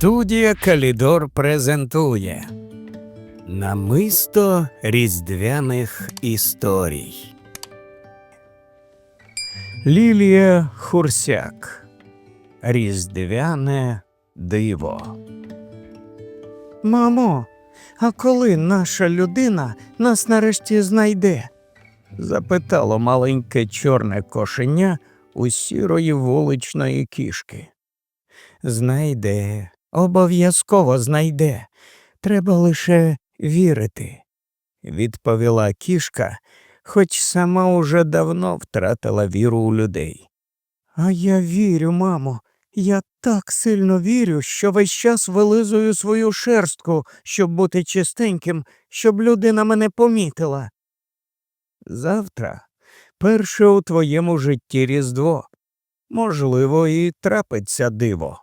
Студія Калідор презентує Намисто різдвяних історій. Лілія Хурсяк. Різдвяне диво. Мамо, а коли наша людина нас нарешті знайде? запитало маленьке чорне кошеня у сірої вуличної кішки. Знайде, обов'язково знайде. Треба лише вірити. відповіла кішка, хоч сама уже давно втратила віру у людей. А я вірю, мамо. Я так сильно вірю, що весь час вилизую свою шерстку, щоб бути чистеньким, щоб людина мене помітила. Завтра перше у твоєму житті Різдво. Можливо, і трапиться диво,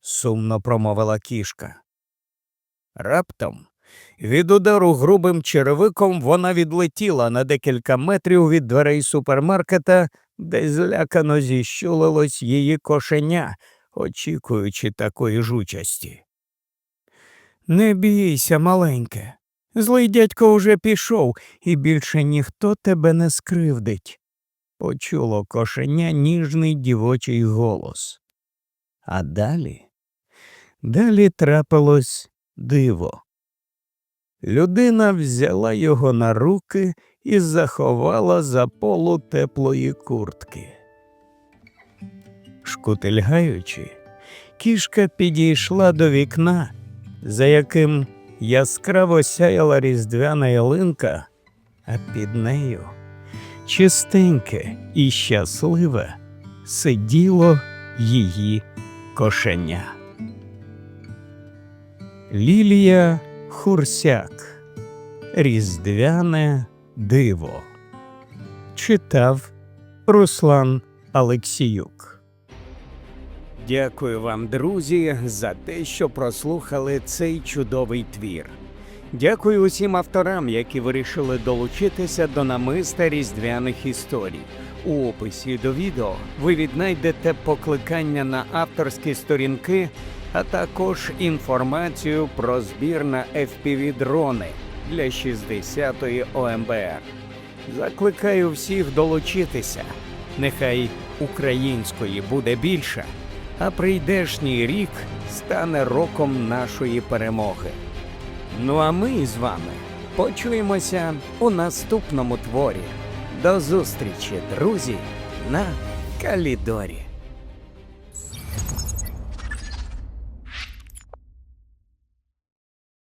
сумно промовила кішка. Раптом від удару грубим черевиком вона відлетіла на декілька метрів від дверей супермаркета, де злякано зіщулилось її кошеня, очікуючи такої жучасті. Не бійся, маленьке. Злий дядько уже пішов, і більше ніхто тебе не скривдить. почуло кошеня ніжний дівочий голос. А далі, далі трапилось диво. Людина взяла його на руки і заховала за полу теплої куртки. Шкутильгаючи, кішка підійшла до вікна, за яким яскраво сяяла різдвяна ялинка, а під нею чистеньке і щасливе сиділо її кошеня. Лілія Хурсяк Різдвяне диво читав Руслан Алексіюк. Дякую вам, друзі, за те, що прослухали цей чудовий твір. Дякую усім авторам, які вирішили долучитися до намиста різдвяних історій. У описі до відео ви віднайдете покликання на авторські сторінки, а також інформацію про збір на FPV-дрони для 60-ї ОМБР. Закликаю всіх долучитися. Нехай української буде більше, а прийдешній рік стане роком нашої перемоги. Ну а ми з вами почуємося у наступному творі. До зустрічі, друзі, на Калідорі.